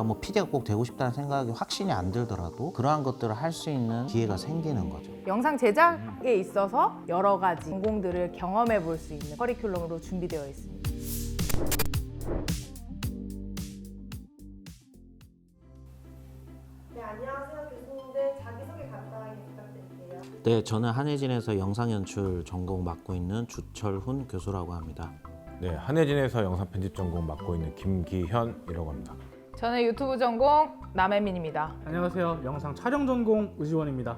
내가 뭐 PD가 꼭 되고 싶다는 생각이 확신이 안 들더라도 그러한 것들을 할 수 있는 기회가 생기는 거죠. 영상 제작에 있어서 여러 가지 전공들을 경험해 볼 수 있는 커리큘럼으로 준비되어 있습니다. 네, 안녕하세요. 교수님들 자기소개 간단하게 부탁드릴게요. 네, 저는 한혜진에서 영상 연출 전공 맡고 있는 주철훈 교수라고 합니다. 네, 한혜진에서 영상 편집 전공 맡고 있는 김기현이라고 합니다. 저는 유튜브 전공 남혜민입니다. 안녕하세요. 영상 촬영 전공 우지원입니다.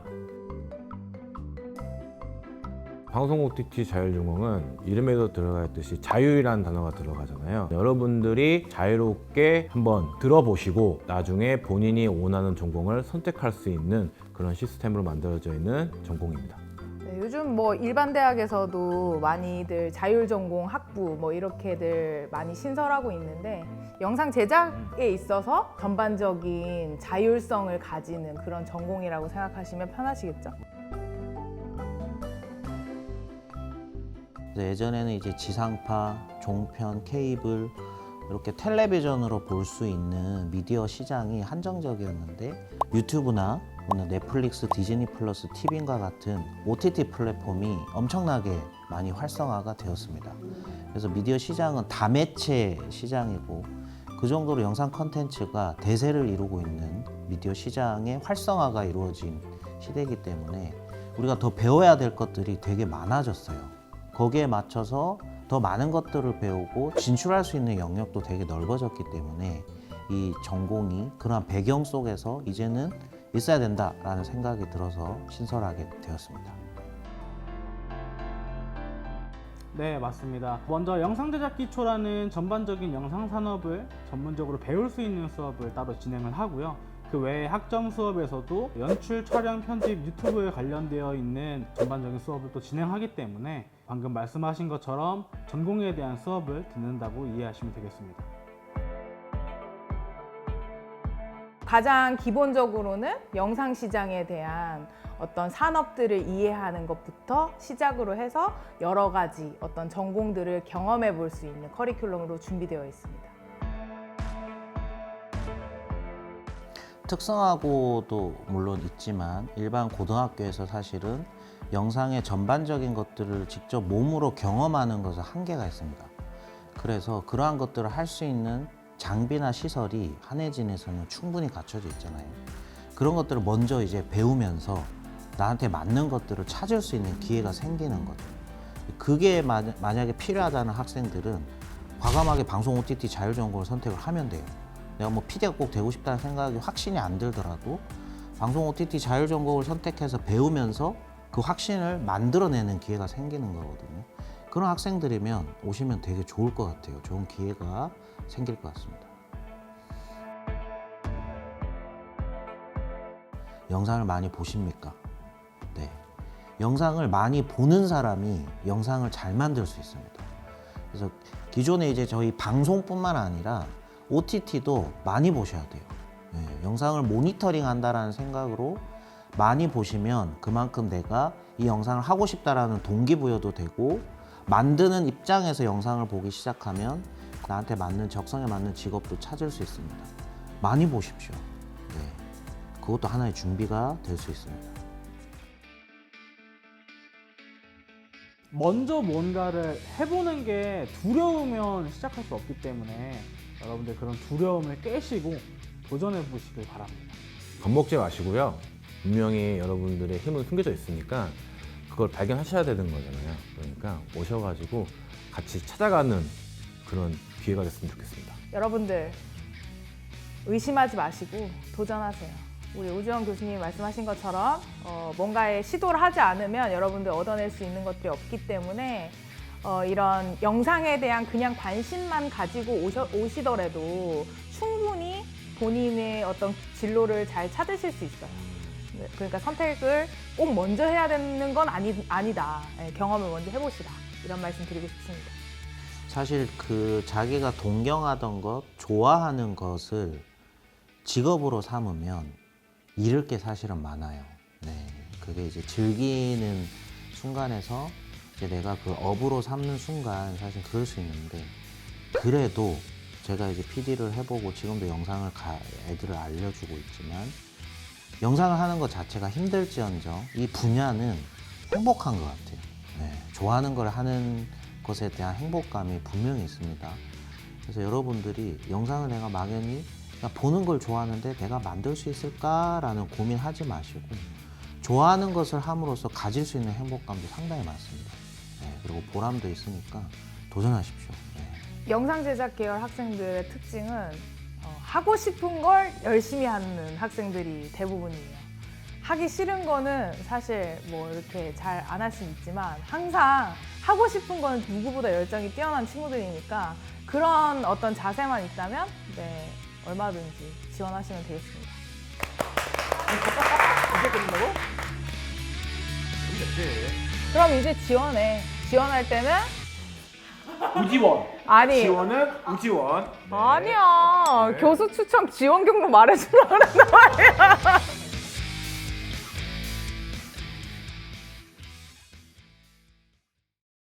방송 OTT 자율전공은 이름에도 들어가 있듯이 자율이라는 단어가 들어가잖아요. 여러분들이 자유롭게 한번 들어보시고 나중에 본인이 원하는 전공을 선택할 수 있는 그런 시스템으로 만들어져 있는 전공입니다. 네, 요즘 뭐 일반 대학에서도 많이들 자율 전공 학부 뭐 이렇게들 많이 신설하고 있는데 영상 제작에 있어서 전반적인 자율성을 가지는 그런 전공이라고 생각하시면 편하시겠죠? 예전에는 이제 지상파, 종편, 케이블 이렇게 텔레비전으로 볼 수 있는 미디어 시장이 한정적이었는데 유튜브나 오늘 넷플릭스, 디즈니 플러스, 티빙과 같은 OTT 플랫폼이 엄청나게 많이 활성화가 되었습니다. 그래서 미디어 시장은 다매체 시장이고 그 정도로 영상 컨텐츠가 대세를 이루고 있는 미디어 시장의 활성화가 이루어진 시대이기 때문에 우리가 더 배워야 될 것들이 되게 많아졌어요. 거기에 맞춰서 더 많은 것들을 배우고 진출할 수 있는 영역도 되게 넓어졌기 때문에 이 전공이 그러한 배경 속에서 이제는 있어야 된다라는 생각이 들어서 신설하게 되었습니다. 네, 맞습니다. 먼저 영상 제작 기초라는 전반적인 영상 산업을 전문적으로 배울 수 있는 수업을 따로 진행을 하고요. 그 외에 학점 수업에서도 연출, 촬영, 편집, 유튜브에 관련되어 있는 전반적인 수업을 또 진행하기 때문에 방금 말씀하신 것처럼 전공에 대한 수업을 듣는다고 이해하시면 되겠습니다. 가장 기본적으로는 영상 시장에 대한 어떤 산업들을 이해하는 것부터 시작으로 해서 여러 가지 어떤 전공들을 경험해 볼 수 있는 커리큘럼으로 준비되어 있습니다. 특성화고도 물론 있지만 일반 고등학교에서 사실은 영상의 전반적인 것들을 직접 몸으로 경험하는 것은 한계가 있습니다. 그래서 그러한 것들을 할 수 있는 장비나 시설이 한혜진에서는 충분히 갖춰져 있잖아요. 그런 것들을 먼저 이제 배우면서 나한테 맞는 것들을 찾을 수 있는 기회가 생기는 거죠. 그게 마- 만약에 필요하다는 학생들은 과감하게 방송 OTT 자율 전공을 선택을 하면 돼요. 내가 뭐 PD가 꼭 되고 싶다는 생각이 확신이 안 들더라도 방송 OTT 자율 전공을 선택해서 배우면서 그 확신을 만들어내는 기회가 생기는 거거든요. 그런 학생들이면 오시면 되게 좋을 것 같아요. 좋은 기회가 생길 것 같습니다. 영상을 많이 보십니까? 네. 영상을 많이 보는 사람이 영상을 잘 만들 수 있습니다. 그래서 기존에 이제 저희 방송뿐만 아니라 OTT도 많이 보셔야 돼요. 네, 영상을 모니터링 한다라는 생각으로 많이 보시면 그만큼 내가 이 영상을 하고 싶다라는 동기부여도 되고 만드는 입장에서 영상을 보기 시작하면 나한테 맞는 적성에 맞는 직업도 찾을 수 있습니다. 많이 보십시오. 네. 그것도 하나의 준비가 될 수 있습니다. 먼저 뭔가를 해보는 게 두려우면 시작할 수 없기 때문에 여러분들 그런 두려움을 깨시고 도전해 보시길 바랍니다. 겁먹지 마시고요. 분명히 여러분들의 힘은 숨겨져 있으니까 그걸 발견하셔야 되는 거잖아요. 그러니까 오셔가지고 같이 찾아가는 그런 기회가 됐으면 좋겠습니다. 여러분들 의심하지 마시고 도전하세요. 우리 우지원 교수님이 말씀하신 것처럼 어, 뭔가에 시도를 하지 않으면 여러분들 얻어낼 수 있는 것들이 없기 때문에 어, 이런 영상에 대한 그냥 관심만 가지고 오셔, 오시더라도 충분히 본인의 어떤 진로를 잘 찾으실 수 있어요. 네, 그러니까 선택을 꼭 먼저 해야 되는 건 아니, 아니다. 예, 경험을 먼저 해보시라. 이런 말씀 드리고 싶습니다. 사실 그 자기가 동경하던 것, 좋아하는 것을 직업으로 삼으면 잃을 게 사실은 많아요. 네. 그게 이제 즐기는 순간에서 이제 내가 그 업으로 삼는 순간 사실 그럴 수 있는데 그래도 제가 이제 PD를 해보고 지금도 영상을 가, 애들을 알려주고 있지만 영상을 하는 것 자체가 힘들지언정 이 분야는 행복한 것 같아요. 네, 좋아하는 걸 하는 것에 대한 행복감이 분명히 있습니다. 그래서 여러분들이 영상을 내가 막연히 보는 걸 좋아하는데 내가 만들 수 있을까라는 고민하지 마시고 좋아하는 것을 함으로써 가질 수 있는 행복감도 상당히 많습니다. 네, 그리고 보람도 있으니까 도전하십시오. 네. 영상 제작 계열 학생들의 특징은 어, 하고 싶은 걸 열심히 하는 학생들이 대부분이에요. 하기 싫은 거는 사실 뭐 이렇게 잘 안 할 수는 있지만 항상 하고 싶은 거는 누구보다 열정이 뛰어난 친구들이니까 그런 어떤 자세만 있다면 네, 얼마든지 지원하시면 되겠습니다. 이제 끝나고? 그럼 이제 지원해. 지원할 때는 우지원. 아니 지원은 우지원. 아니야 교수 추천 지원 경로 말해주라 그랬단 말이야